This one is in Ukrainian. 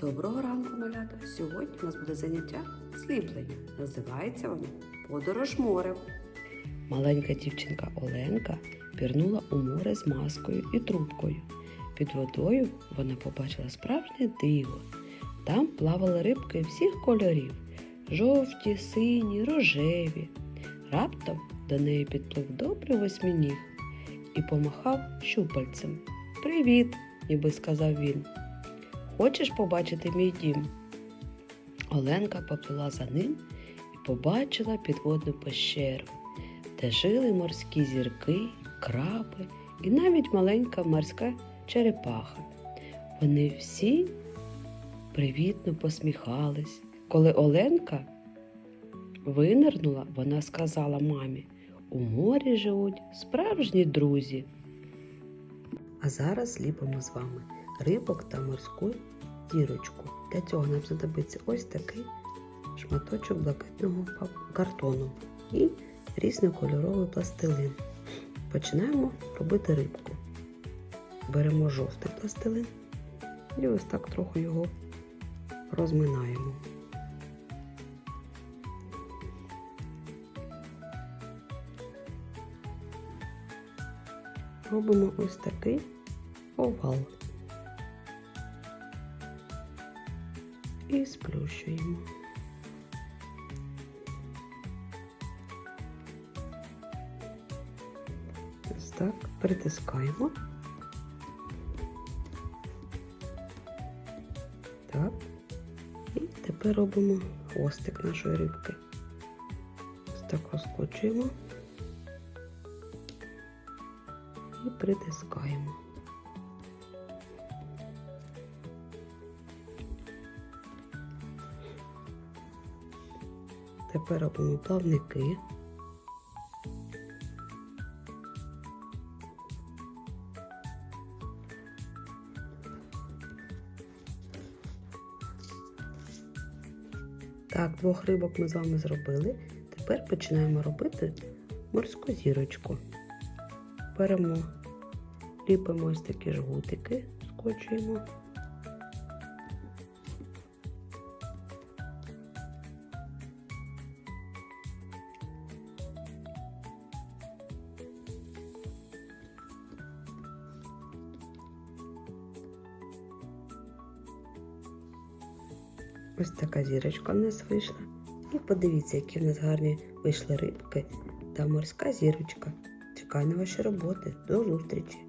Доброго ранку, малята! Сьогодні у нас буде заняття сліплення. Називається воно Подорож морем. Маленька дівчинка Оленка пірнула у море з маскою і трубкою. Під водою вона побачила справжнє диво. Там плавали рибки всіх кольорів жовті, сині, рожеві. Раптом до неї підплив добрий восьминіг і помахав щупальцем. Привіт, ніби сказав він. Хочеш побачити мій дім? Оленка поплила за ним і побачила підводну пещеру, де жили морські зірки, краби і навіть маленька морська черепаха. Вони всі привітно посміхались. Коли Оленка винирнула, вона сказала мамі: у морі живуть справжні друзі. А зараз ліпимо з вами рибок та морську дірочку. Для цього нам знадобиться ось такий шматочок блакитного картону і різнокольоровий пластилин. Починаємо робити рибку. Беремо жовтий пластилин і ось так трохи його розминаємо. Робимо ось такий овал. І сплющуємо. Ось так, притискаємо. Так. І тепер робимо хвостик нашої рибки. Ось так розкочуємо і притискаємо. Тепер робимо плавники. Так, двох рибок ми з вами зробили. Тепер починаємо робити морську зірочку. Беремо, ліпимо ось такі жгутики, скочуємо. Ось така зірочка в нас вийшла. І подивіться, які в нас гарні вийшли рибки та морська зірочка. Чекаю на ваші роботи. До зустрічі!